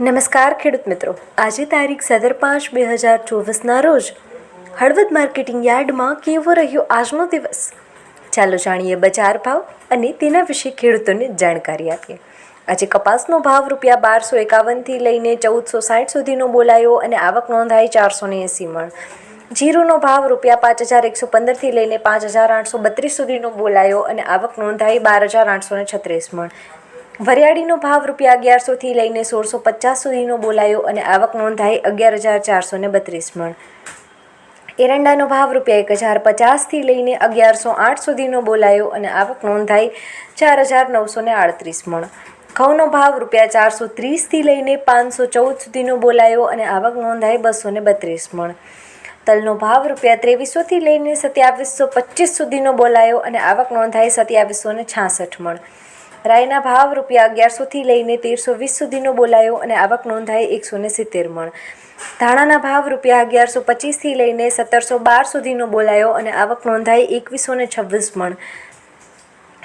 નમસ્કાર ખેડૂત મિત્રો. આજે તારીખ સદર પાંચ બે હજાર ચોવીસના રોજ હળવદ માર્કેટિંગ યાર્ડમાં કેવો રહ્યો આજનો દિવસ? ચાલો જાણીએ બજાર ભાવ અને તેના વિશે ખેડૂતોને જાણકારી આપીએ. આજે કપાસનો ભાવ રૂપિયા બારસો એકાવનથી લઈને ચૌદસો સાઠ સુધીનો બોલાયો અને આવક નોંધાઈ ચારસો ને એંસી મણ. જીરુનો ભાવ રૂપિયા પાંચ હજાર એકસો પંદરથી લઈને પાંચ હજાર આઠસો બત્રીસ સુધીનો બોલાયો અને આવક નોંધાઈ બાર હજાર આઠસો ને છત્રીસ મણ. વરિયાળીનો ભાવ રૂપિયા અગિયારસોથી લઈને સોળસો પચાસ સુધીનો બોલાયો અને આવક નોંધાઈ અગિયાર હજાર ચારસો ને બત્રીસ મણ. એરંડાનો ભાવ રૂપિયા એક હજાર પચાસથી લઈને અગિયારસો આઠ સુધીનો બોલાયો અને આવક નોંધાઈ ચાર હજાર નવસો ને આડત્રીસ મણ. ઘઉંનો ભાવ રૂપિયા ચારસો ત્રીસથી લઈને પાંચસો ચૌદ સુધીનો બોલાયો અને આવક નોંધાઈ બસો ને બત્રીસ મણ. તલનો ભાવ રૂપિયા ત્રેવીસોથી લઈને સત્યાવીસો પચીસ સુધીનો બોલાયો અને આવક નોંધાઈ સત્યાવીસો ને છાસઠ મણ. રાઈના ભાવ રૂપિયા અગિયારસોથી લઈને તેરસો વીસ સુધીનો બોલાયો અને આવક નોંધાઈ એકસો ને સિત્તેર મણ. ધાણાના ભાવ રૂપિયા અગિયારસો પચીસથી લઈને સત્તરસો બાર સુધીનો બોલાયો અને આવક નોંધાઈ એકવીસો ને છવ્વીસ મણ.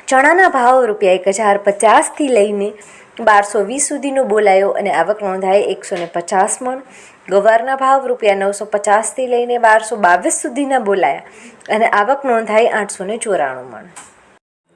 ચણાના ભાવ રૂપિયા એક હજાર પચાસથી લઈને બારસો વીસ સુધીનો બોલાયો અને આવક નોંધાઈ એકસો ને પચાસ મણ. ગવારના ભાવ રૂપિયા નવસો પચાસથી લઈને બારસો બાવીસ સુધીના બોલાયા અને આવક નોંધાઈ આઠસો ને ચોરાણું મણ.